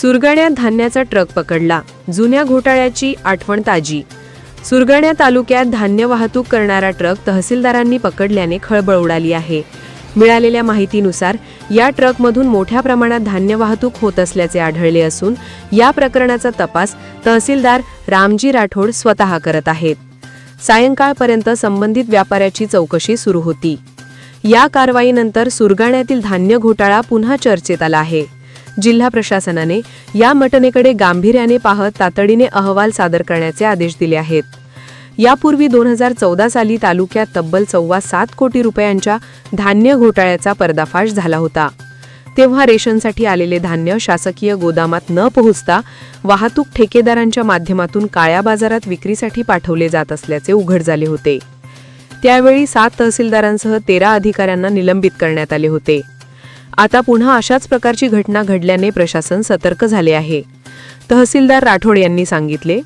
सुरगाण्यात धान्याचा ट्रक पकडला. जुन्या घोटाळ्याची आठवण ताजी. सुरगाण्या तालुक्यात धान्य वाहतूक करणारा ट्रक तहसीलदारांनी पकडल्याने खळबळ उडाली आहे. मिळालेल्या माहितीनुसार या ट्रकमधून मोठ्या प्रमाणात धान्य वाहतूक होत असल्याचे आढळले असून या प्रकरणाचा तपास तहसीलदार रामजी राठोड स्वतः करत आहेत. सायंकाळपर्यंत संबंधित व्यापाऱ्याची चौकशी सुरू होती. या कारवाईनंतर सुरगाण्यातील धान्य घोटाळा पुन्हा चर्चेत आला आहे. जिल्हा प्रशासनाने या मटनेकडे गांभीर्याने पाहत तातडीने अहवाल सादर करण्याचे आदेश दिले आहेत. यापूर्वी दोन हजार चौदा साली तालुक्यात तब्बल सव्वा सात कोटी रुपयांच्या धान्य घोटाळ्याचा पर्दाफाश झाला होता. तेव्हा रेशनसाठी आलेले धान्य शासकीय गोदामात न पोहोचता वाहतूक ठेकेदारांच्या माध्यमातून काळ्या बाजारात विक्रीसाठी पाठवले जात असल्याचे उघड झाले होते. त्यावेळी सात तहसीलदारांसह तेरा अधिकाऱ्यांना निलंबित करण्यात आले होते. आता पुन्हा अशाच प्रकारची घटना घडल्याने प्रशासन सतर्क झाले आहे. तहसीलदार राठोड यांनी सांगितले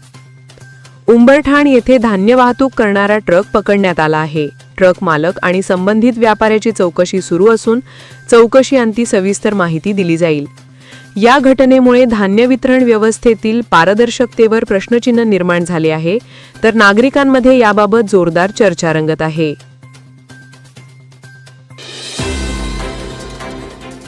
उंबरठाण येथे धान्य वाहतूक करणारा ट्रक पकडण्यात आला आहे. ट्रक मालक आणि संबंधित व्यापाऱ्याची चौकशी सुरू असून चौकशी अंती सविस्तर माहिती दिली जाईल. या घटनेमुळे धान्य वितरण व्यवस्थेतील पारदर्शकतेवर प्रश्नचिन्ह निर्माण झाले आहे तर नागरिकांमध्ये याबाबत जोरदार चर्चा रंगत आहे.